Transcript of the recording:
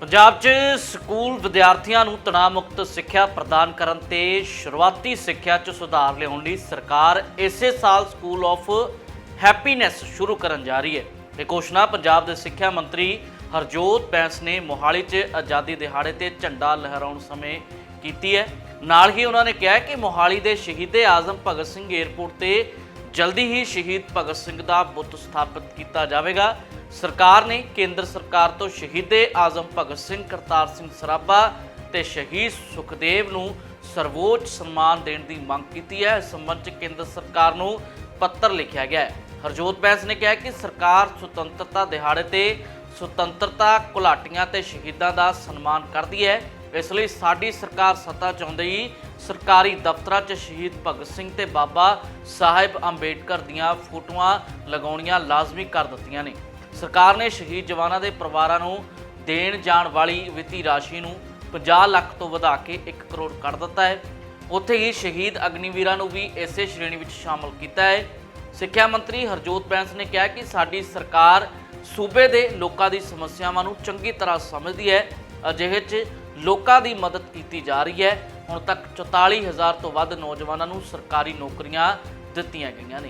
ਪੰਜਾਬ 'ਚ ਸਕੂਲ ਵਿਦਿਆਰਥੀਆਂ ਨੂੰ ਤਣਾਅ ਮੁਕਤ ਸਿੱਖਿਆ ਪ੍ਰਦਾਨ ਕਰਨ ਤੇ ਸ਼ੁਰੂਆਤੀ ਸਿੱਖਿਆ 'ਚ ਸੁਧਾਰ ਲਿਆਉਣ ਲਈ ਸਰਕਾਰ ਇਸੇ ਸਾਲ ਸਕੂਲ ਆਫ ਹੈਪੀਨੈਸ ਸ਼ੁਰੂ ਕਰਨ ਜਾ ਰਹੀ ਹੈ। ਇਹ ਘੋਸ਼ਣਾ ਪੰਜਾਬ ਦੇ ਸਿੱਖਿਆ ਮੰਤਰੀ ਹਰਜੋਤ ਬੈਂਸ ਨੇ ਮੋਹਾਲੀ 'ਚ ਆਜ਼ਾਦੀ ਦਿਹਾੜੇ ਤੇ ਝੰਡਾ ਲਹਿਰਾਉਣ ਸਮੇਂ ਕੀਤੀ ਹੈ। ਨਾਲ ਹੀ ਉਹਨਾਂ ਨੇ ਕਿਹਾ ਕਿ ਮੋਹਾਲੀ ਦੇ ਸ਼ਹੀਦੇ ਆਜ਼ਮ ਭਗਤ ਸਿੰਘ ਏਅਰਪੋਰਟ ਤੇ ਜਲਦੀ ਹੀ ਸ਼ਹੀਦ ਭਗਤ ਸਿੰਘ ਦਾ ਬੁੱਤ ਸਥਾਪਿਤ ਕੀਤਾ ਜਾਵੇਗਾ। ਸਰਕਾਰ ਨੇ ਕੇਂਦਰ ਸਰਕਾਰ ਤੋਂ ਸ਼ਹੀਦੇ ਆਜ਼ਮ ਭਗਤ ਸਿੰਘ, ਕਰਤਾਰ ਸਿੰਘ ਸਰਾਭਾ ਤੇ ਸ਼ਹੀਦ ਸੁਖਦੇਵ ਨੂੰ ਸਰਵੋੱਚ ਸਨਮਾਨ ਦੇਣ ਦੀ ਮੰਗ ਕੀਤੀ ਹੈ। ਇਸ ਸੰਬੰਧ 'ਚ ਕੇਂਦਰ ਸਰਕਾਰ ਨੂੰ ਪੱਤਰ ਲਿਖਿਆ ਗਿਆ ਹੈ। ਹਰਜੋਤ ਬੈਂਸ ਨੇ ਕਿਹਾ ਕਿ ਸਰਕਾਰ ਸੁਤੰਤਰਤਾ ਦਿਹਾੜੇ ਤੇ ਸੁਤੰਤਰਤਾ ਘੁਲਾਟੀਆਂ ਤੇ ਸ਼ਹੀਦਾਂ ਦਾ ਸਨਮਾਨ ਕਰਦੀ ਹੈ। ਇਸ ਲਈ ਸਾਡੀ ਸਰਕਾਰ ਸੱਤਾ ਚਾਹੁੰਦੇ ਹੀ ਸਰਕਾਰੀ ਦਫ਼ਤਰਾਂ 'ਚ ਸ਼ਹੀਦ ਭਗਤ ਸਿੰਘ ਤੇ ਬਾਬਾ ਸਾਹਿਬ ਅੰਬੇਡਕਰ ਦੀਆਂ ਫੋਟੋਆਂ ਲਗਾਉਣੀਆਂ ਲਾਜ਼ਮੀ ਕਰ ਦਿੱਤੀਆਂ ਨੇ। ਸਰਕਾਰ ਨੇ ਸ਼ਹੀਦ ਜਵਾਨਾਂ ਦੇ ਪਰਿਵਾਰਾਂ ਨੂੰ ਦੇਣ ਜਾਣ ਵਾਲੀ ਵਿੱਤੀ ਰਾਸ਼ੀ ਨੂੰ 50 ਲੱਖ ਤੋਂ ਵਧਾ ਕੇ 1 ਕਰੋੜ ਕਰ ਦਿੱਤਾ ਹੈ। ਉੱਥੇ ਹੀ ਸ਼ਹੀਦ ਅਗਨੀਵੀਰਾਂ ਨੂੰ ਵੀ ਇਸੇ ਸ਼੍ਰੇਣੀ ਵਿੱਚ ਸ਼ਾਮਲ ਕੀਤਾ ਹੈ। ਸਿੱਖਿਆ ਮੰਤਰੀ ਹਰਜੋਤ ਬੈਂਸ ਨੇ ਕਿਹਾ ਕਿ ਸਾਡੀ ਸਰਕਾਰ ਸੂਬੇ ਦੇ ਲੋਕਾਂ ਦੀ ਸਮੱਸਿਆਵਾਂ ਨੂੰ ਚੰਗੀ ਤਰ੍ਹਾਂ ਸਮਝਦੀ ਹੈ। ਅਜਿਹੇ 'ਚ ਲੋਕਾਂ ਦੀ ਮਦਦ ਕੀਤੀ ਜਾ ਰਹੀ ਹੈ। ਹੁਣ ਤੱਕ 44000 ਤੋਂ ਵੱਧ ਨੌਜਵਾਨਾਂ ਨੂੰ ਸਰਕਾਰੀ ਨੌਕਰੀਆਂ ਦਿੱਤੀਆਂ ਗਈਆਂ ਨੇ।